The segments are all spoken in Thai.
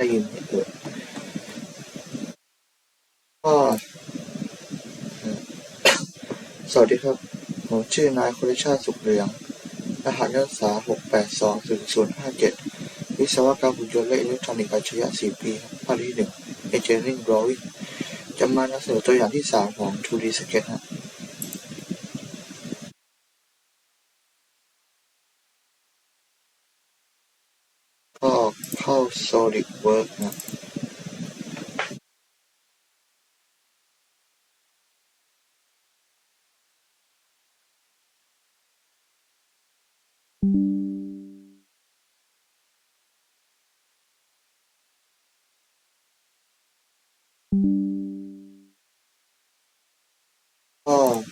ได้ยินไหมเอ่ยก็สวัสดีครับ ผมชื่อนายคุณชาติสุขเหลืองรหัสนักศึกษา 6820057 วิศวกรรมหุ่นยนต์และอิเล็กทรอนิกส์อัจฉริยะ 4 ปีภาคที่ 1 Engineering Drawing จะมานำเสนอตัวอย่างที่ 3 ของ 2D Sketch ฮะก็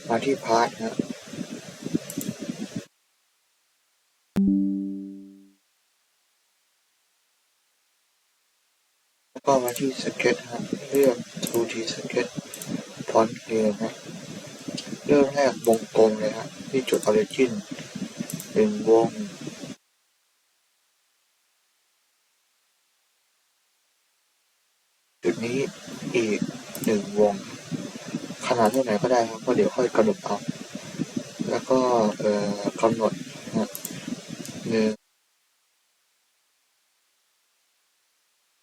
มาที่พาร์ทนะแล้วก็มาที่สเก็ตฮะเลือก 2D Sketch ฟอนต์เพลงนะเริ่มแรกวงกลมเลยฮะที่จุด Origin หนึ่งวงจุดนี้อีก นาดเท่าไหร่ก็ได้ครับเพราะเดี๋ยวค่อยกำหนดเอาแล้วก็เอ่อกำหนดนะหนึ่ง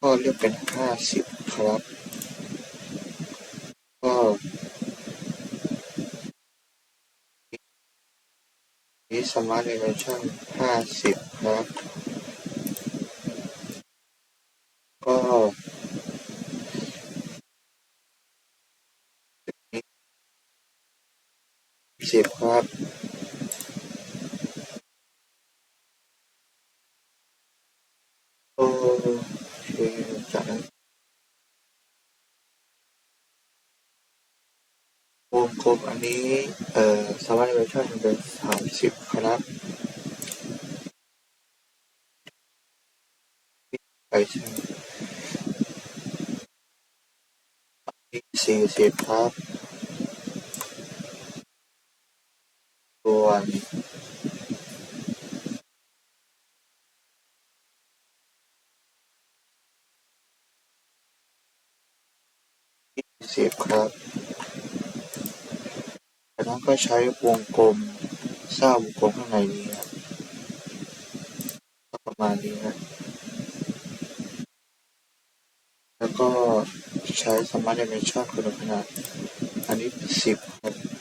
ก็เลือกเป็นห้าสิบครับก็นี้สมาร์ทเนชั่นห้าสิบครับ ก็สิบ ครับโอเคจัดวงกลมอันนี้ เอ่อสมาร์ทเนชั่นเป็นสามสิบครับไปใช่สี่สิบครับ ส่วนยี่สิบครับจา ก็ใช้วงกลมสร้างวงกลมข้างในนี้ครับประมาณนี้นะแล้วก็ใช้สมาร์ทเนชั่นคุณขนาด อันนี้สิบครับ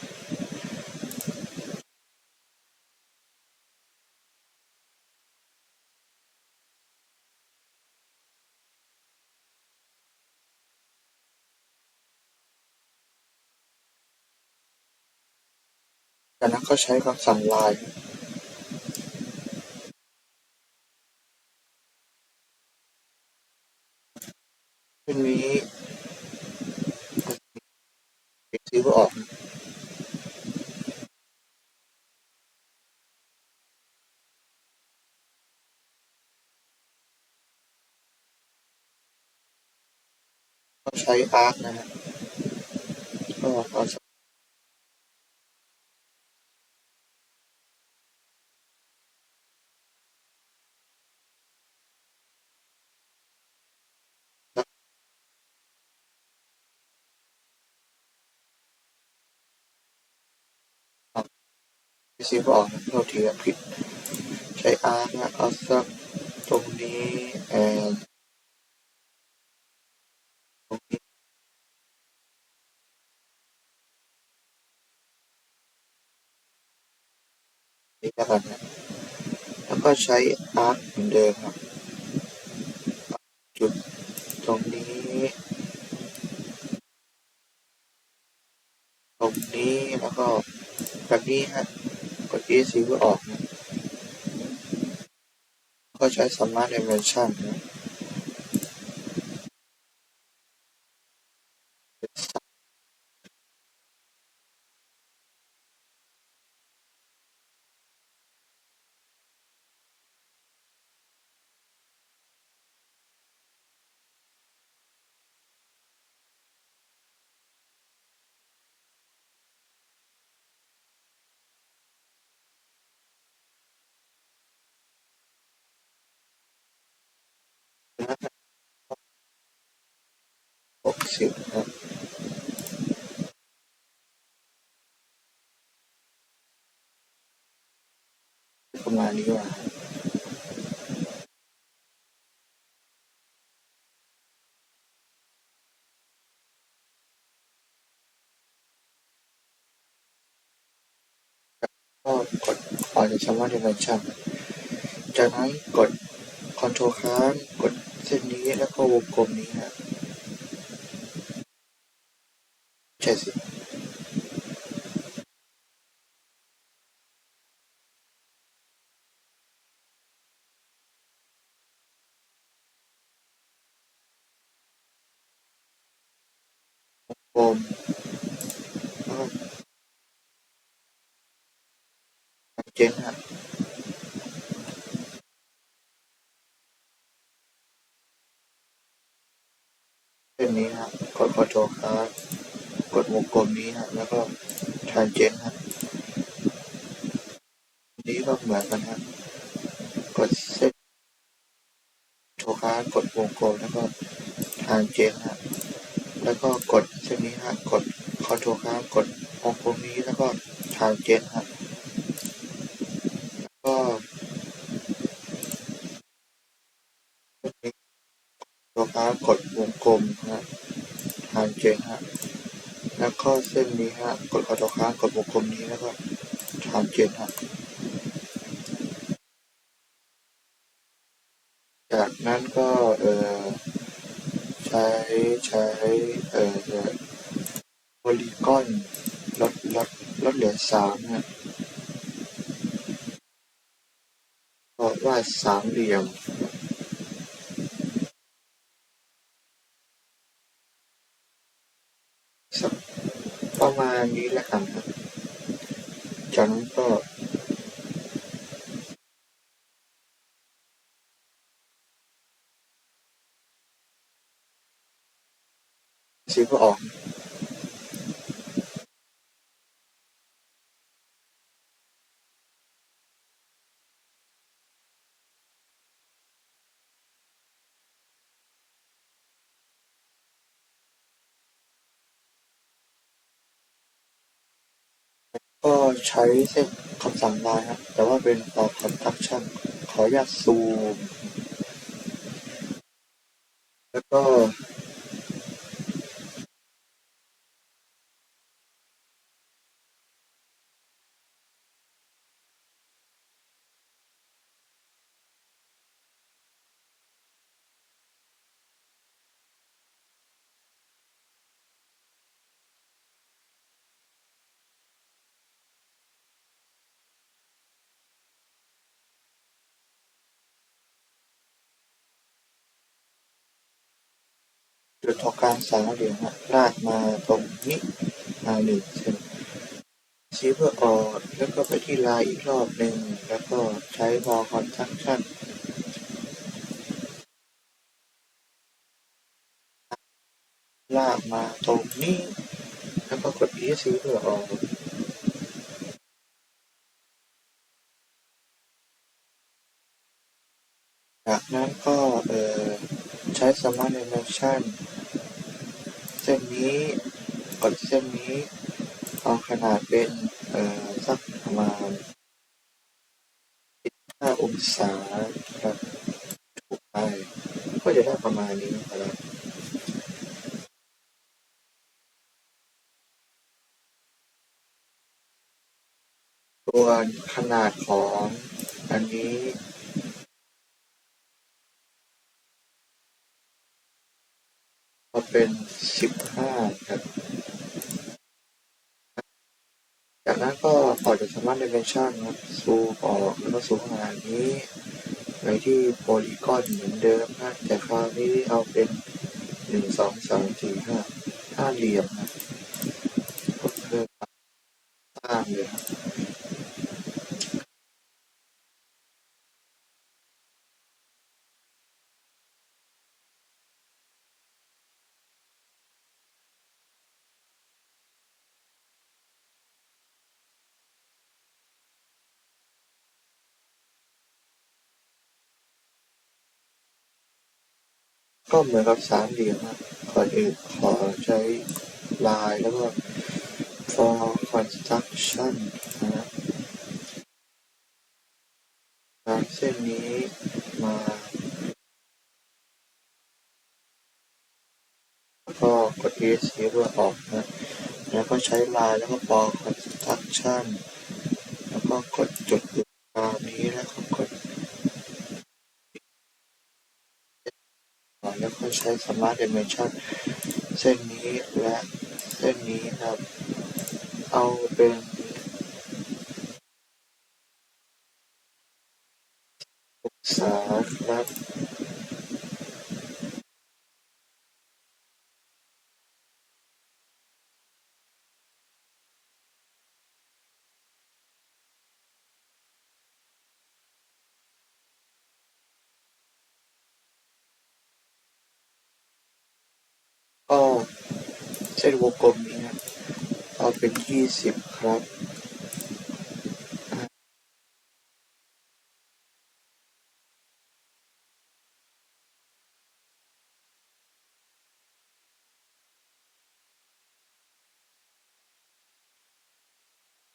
จากนั้นก็ใช้คำสั่งลายเป็นนี้ซื้อออกก็ใช้อาร์คนะฮะก็เอา ซื้อว่าอกโทษทีอะผิด ใช้อาร์นะเอาสักตรงนี้แอนตรงนี้นี่แล้วกันนะแล้วก็ใช้อาร์คเหมือนเดิมครับจุดตรงนี้ ตรงนี้แล้วก็แบบนี้ฮะ กด ESC เพื่อออก ก็ใช้ Smart Dimension นะ สิบครับประมาณนี้ว่าก็กดออกจากคำว่า dimension จากนั้นกด Ctrl ค้างกดเส้นนี้แล้วก็วงกลมนี้ฮะ ใช่สิ กลมแล้วก็เจนฮะเส้นนี้ฮะกด control ค้างกดวงกลมนี้ฮะแล้วก็ tangent ฮะนี้ก็เหมือนกันฮะกดเส้นโท ค้ากดวงกลมแล้วก็ tangent ฮะแล้วก็กดเส้นนี้ฮะกด control ค้างกดวงกลมนี้แล้วก็ tangent ฮะแล้วก็เส้นนี้ตัวค้างกดวงกลมฮะ tangent ฮะแล้วก็เส้นนี้ฮะกด control ค้างกดวงกลมนี้แล้วก็ tangent ฮะ นั้นก็เออใช้ใช้เออโพลีกอนลดลดลดเหลือสามฮะก็วาดสามเหลี่ยมประมาณนี้แล้วครับจากนั้นก็ สีก็ออกก็ใช้เส้นคำสั่งลายครับ แต่ว่าเป็น for construction ขออนุญาตซูม แล้วก็ จุดตรงกางสาเหลี่ยมฮะลากมาตรงนี้มาหนึ่งเส้นชี้เพื่อออกแล้วก็ไปที่ลายอีกรอบหนึ่งแล้วก็ใช้ for construction ลากมาตรงนี้ แล้วก็กด ESC เพื่อออกจากนั้นก็เออใช้ Smart Dimension เส้นนี้กดเส้นนี้เอาขนาดเป็นเอ่อสักประมาณ15องศาครับถูกไปก็จะได้ประมาณนี้นะครับส่วนขนาดของอันนี้ก็เป็น 15ครับ จากนั้นก็ออกจาก Smart Dimension ครับซูมออกแล้วก็ซูมขนาดนี้ไปที่โพลีกอนเหมือนเดิมนะแต่คราวนี้เอาเป็น1 2 3 4 5ห้าเหลี่ยมนะก็เพิ่มสร้างเลยครับ ก็เหมือนกับสามเหลี่ยมครับก่อนอื่นขอใช้ลายแล้วก็ for construction นะครับจากเส้นนี้มาแล้วก็กด ESC เพื่อออกนะ แล้วก็ใช้ลายแล้วก็ for construction แล้วก็กดจุดตามนี้แล้วก็กด แล้วก็ใช้ Smart Dimension เส้นนี้และเส้นนี้ครับ เอาเป็นองศาครับ ก็เส้นวงกลมนี้นะเอาเป็นยี่สิบครับ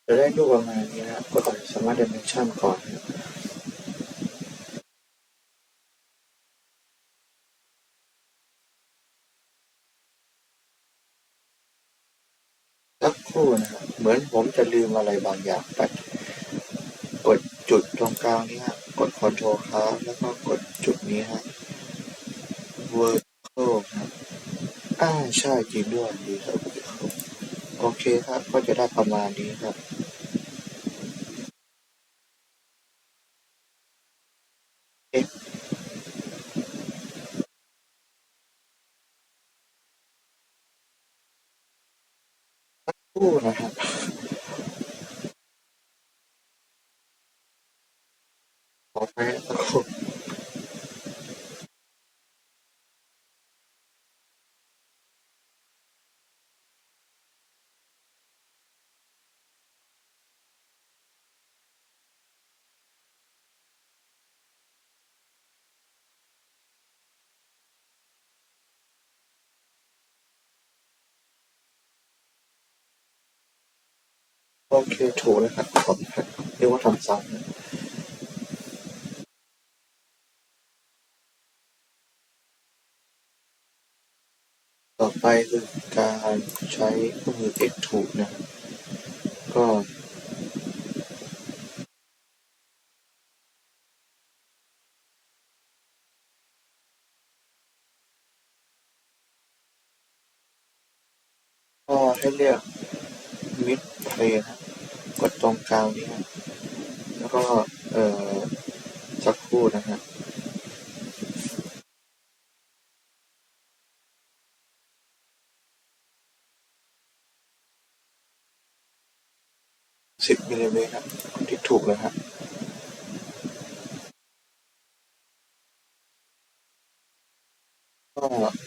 จะได้รูปประมาณนี้นะครับก็ต่อสามารถเด m ม n ชั่นก่อนนะครับ สู้นะครับเหมือนผมจะลืมอะไรบางอย่างไปกดจุดตรงกลางนี้ฮะกดคอนโทรลค้างแล้วก็กดจุดนี้ฮะ vertical ครับอ่าใช่จริงด้วยดีครับโอเคครับ ก็จะได้ประมาณนี้ครับ เอ๊ะสักครู่นะครับ ขอไปสักครู่ โอเคถูกแล้วครับขอบคุณครับเรียกว่าทำซ้ำนะต่อไปคือการใช้เครื่องมือ X2 นะครับก็ก็ให้เลือก mid plane ครับ กดตรงกลางนี้ครับแล้วก็เอ่อสักครู่นะฮะสิบมิลลิเมตรครับที่ถูกเลยครับก็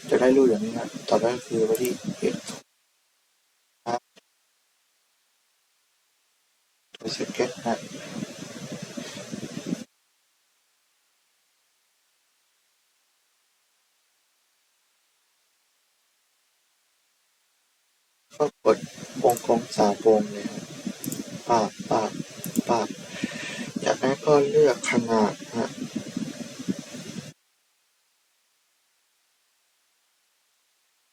จะได้รูปอย่างนี้ครับต่อไปก็คือไปที่ X ครับตัว สเก็ตนะก็กดวงกลมสามวงเลยครับปาดปาดปาดจากนั้นก็เลือกขนาดฮะ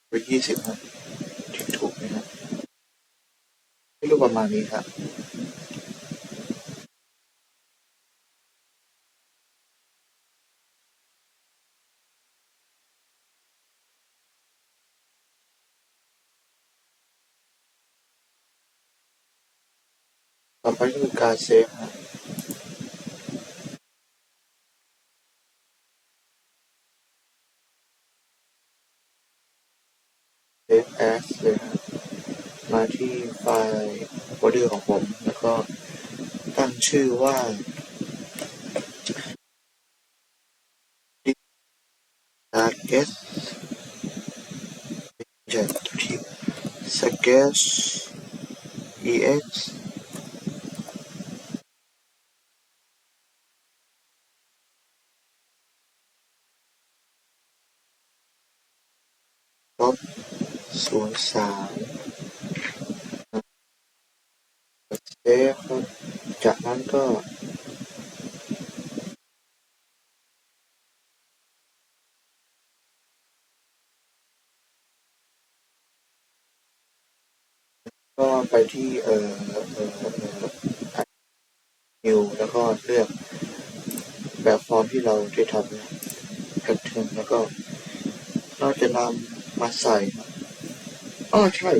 ไปยี่สิบครับถูกไหมครับให้รูปประมาณนี้ครับ ต่อไปก็คือการเซฟฮะเซฟแอสเลยฮะมาที่ไฟล์โฟลเดอร์ของผม แล้วก็ตั้งชื่อว่า target จะที่ sketch ex ลบศูนย์สามเซฟครับจากนั้นก็ก็ไปที่เอ่อเอ่อเอ่อ new แล้วก็เลือกแบบฟอร์มที่เราได้ทำนะแพทเทิร์นแล้วก็เราจะนำมาใส่ อ้อใช่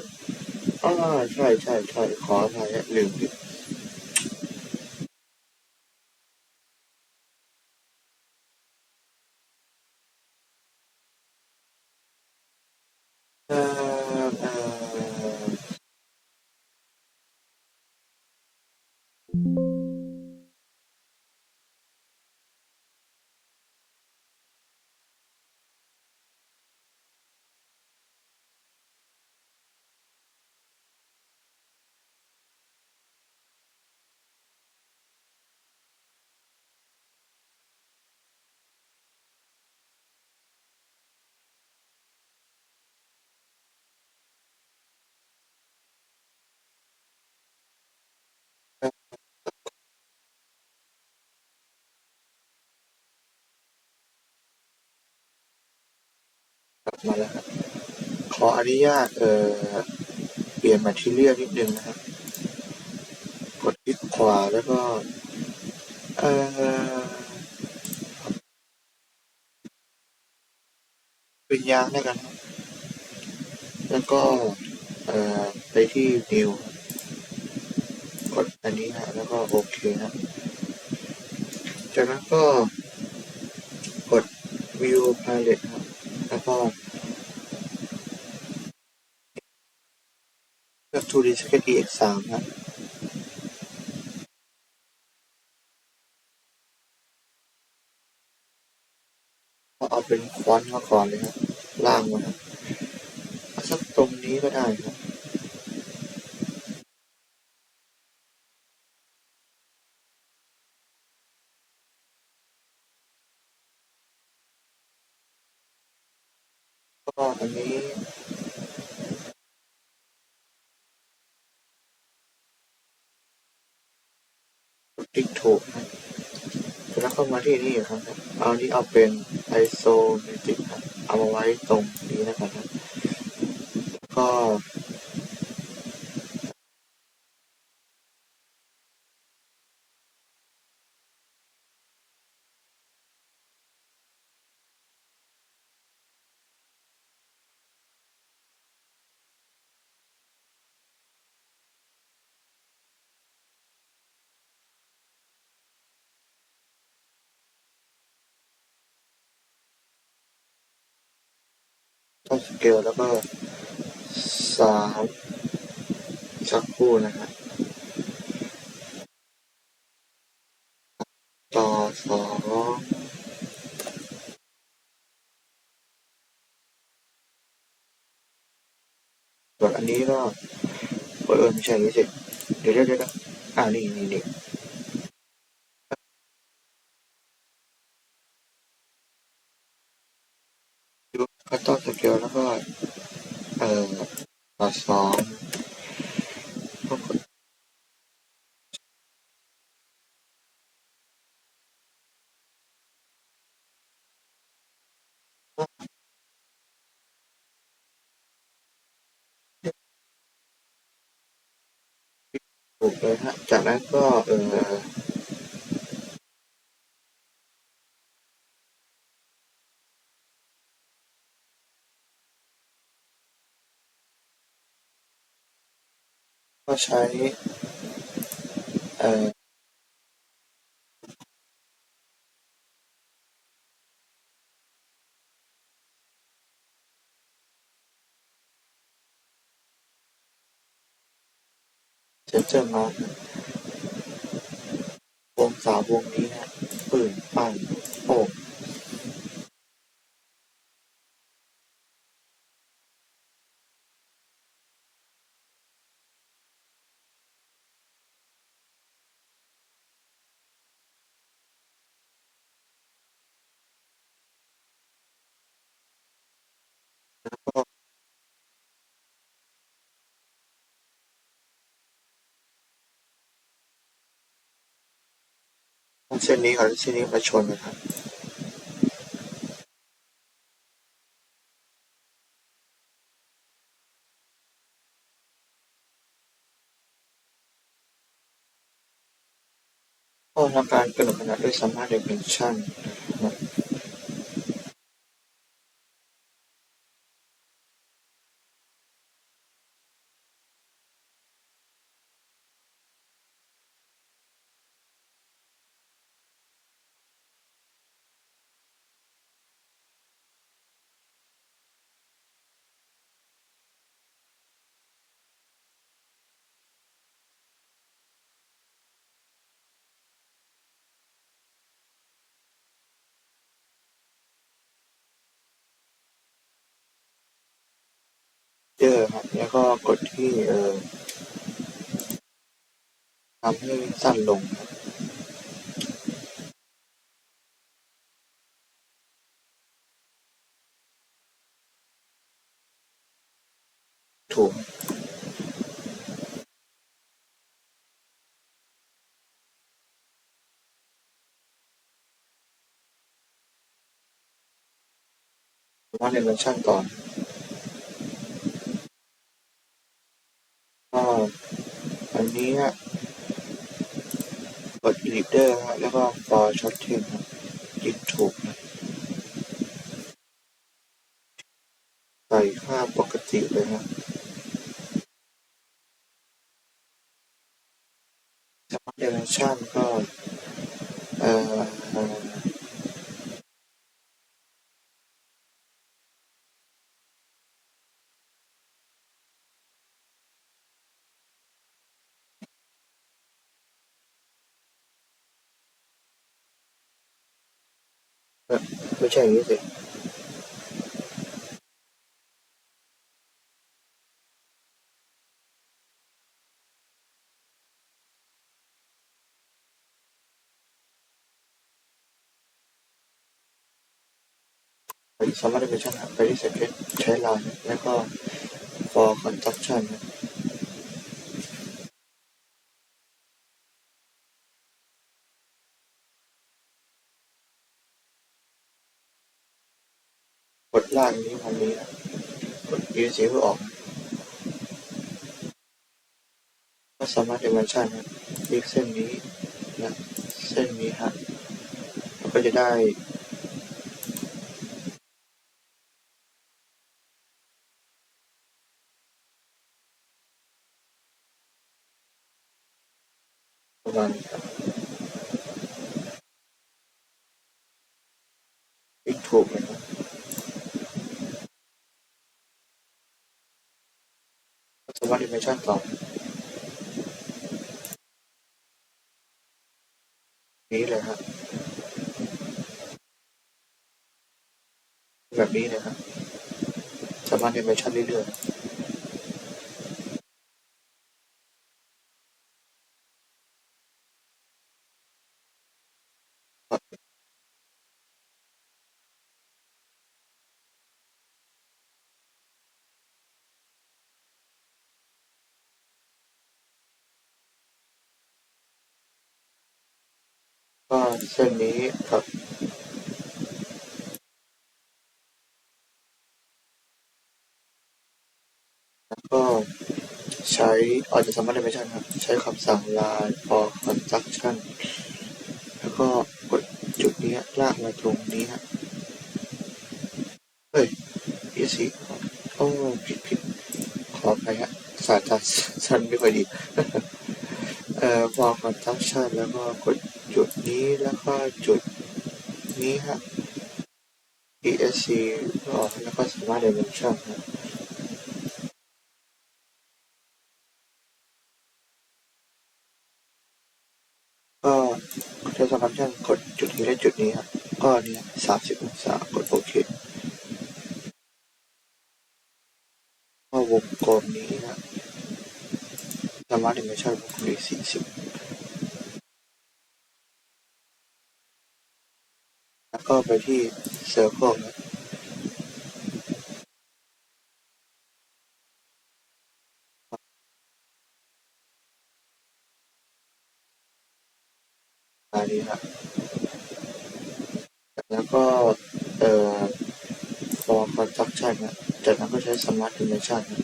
อ้าใช่ใช่ใช่ขออภัยฮะลืมผิด มาแล้วครับ ขออนุญาตเอ่อเปลี่ยนมาที่เรียลนิดนึงนะครับ กดคลิกขวาแล้วก็ เอ่อเป็นยางแล้วกัน แล้วก็ เอ่อ ไปที่ new กดอันนี้นะแล้วก็โอเคนะจากนั้นก็กด view palette ครับ แล้วก็ เลือก 2D Sketch EX3 ครับก็เอาเป็นฟอนต์มาก่อนเลยครับ ล่างมาครับเอาสักตรงนี้ก็ได้ครับ ก็อันนี้ ติ๊กถูกนะแล้วเข้ามา ที่นี่ครับเอานี้เอาเป็น isometric ครับเอามาไว้ตรงนี้นะครับก็ ต้องสเกลแล้วก็สามสักครู่นะครับต่อสองส่วนอันนี้ก็เออไม่ใช่ไม่ใช่เดี๋ยวเดี๋ยวเดี๋ยวอ่านี่นี่นี่ดูคั ตตอนสเกลแล้วก็ เอ่อต่อสองก็กดถูกเลยฮะ จากนั้นก็เอ่อ ก็ ใช้เอ่อเซนเซอร์มาวงสาววงนี้นะปืนปั่น เส้นนี้กับเส้นนี้มาชนกันครับก็ทำการกำหนดขนาดด้วย Smart Dimension นะครับเเจอร์ครับแล้วก็กดที่เออทำให้สั้นลงครับถูกว่าในเวอร์ชันก่อน ก็อั นี้ฮะกดลีดเดอร์ฮะแล้วก็ฟอร์ช็อตเทนคลิกถูกใส่ค่าปกติเลยฮะสมาเดเรชั่นก็อ่อไม่ใช่อย่างนี้สิ ไปสามารถดิเมนชัน ไปที่ second ใช้ไลน์แล้วก็ for construction นะกด ล่างนี้วันนี้กด ESC เพื่อออกก็สามารถดิเมนชันนะเรียกเส้นนี้นะเส้นนี้ฮะแล้วก็จะได้ประมาณนี้ครับวิ่งถูกเลยนะ สามารถดิเมนชันต่อนี้เลยครับแบบนี้เลยครับสามารถดิเมนชันเรื่อยๆ ก็เส้นนี้กับแล้วก็ใช้อาจจะสามารถได้ไม่ใช่ครับ ใช้คำสั่ง line for construction แล้วก็กดจุดนี้ลากมาตรงนี้ฮะเฮ้ยพีสีโอ้ผิดผิดขอไปฮะสายตาสั้นไม่ค่อยดี เอ่อ for construction แล้วก็กด จุดนี้แล้วก็จุดนี้ฮะ ESC ก็แล้วก็สามารถ dimension ฮะก็ใช้สำหรับช่างกดจุดนี้และจุดนี้ครับ ก็เนี่ยสามสิบองศากดโอเคก็วงกลมนี้นะสามารถ dimension วงกลมสี่สิบ แล้วก็ไปที่ Circle นะอันรครับแล้วก็ เอ่อ for construction นะจากนั้นก็ใช้สมาร์ dimension นะ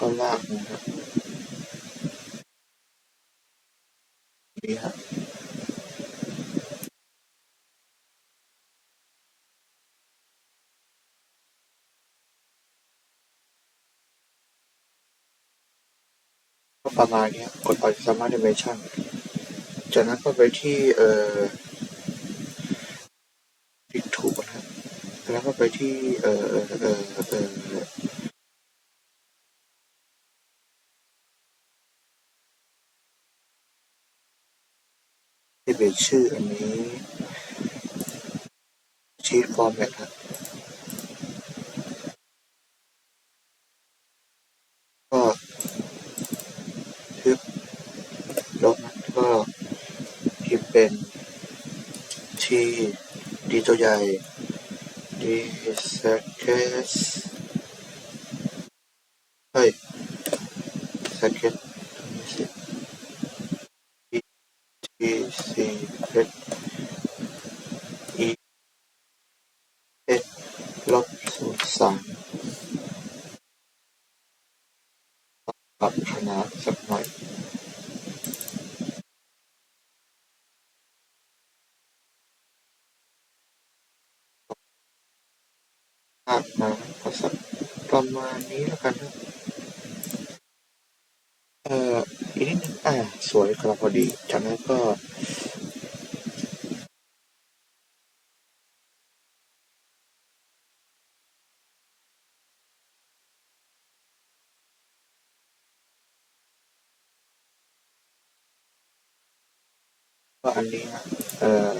ก็ลากนะครับ นี่ครับ ประมาณนี้กดออกจาก smart dimension จากนั้นก็ไปที่เอ่อพิกทูนะครับแล้วก็ไปที่เอ่อเอ่อเอ่อเอ่อที่เป็นชื่ออันนี้ชีทฟอร์แมตครับก็ทึบลบนะก็พิมพ์ เป็นที่ดีตัวใหญ่ดีเซเคสเฮ้ยสเคสนี่สิทีซีเอสอีเอสลบศูนย์สามปรับขนาดสักหน่อย ภาพมาก็สักประมาณนี้แล้วกันนะเอ่ออีกนิดนึงอ่าสวยกำลังพอดี จากนั้นก็ก็อันนี้นะเอ่อ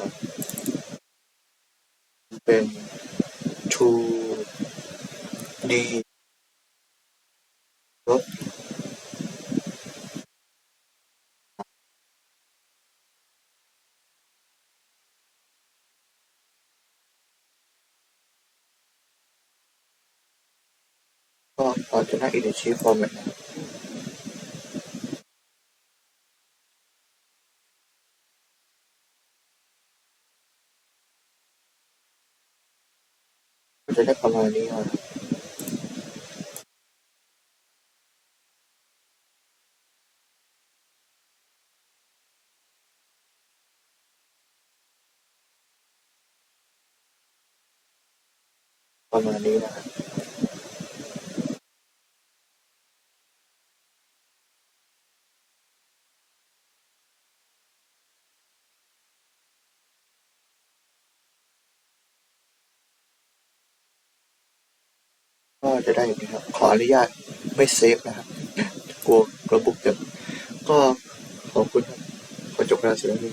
เป็น 2D ลบ ก็เราจะได้ Energy Format นะครับก็จะได้ประมาณนี้ครับประมาณนี้นะครับ ก็จะได้อย่างนี้ครับ ขออนุญาตไม่เซฟนะครับ กลัวกระบุกจะก็ขอบคุณครับขอจบการเสียงนี้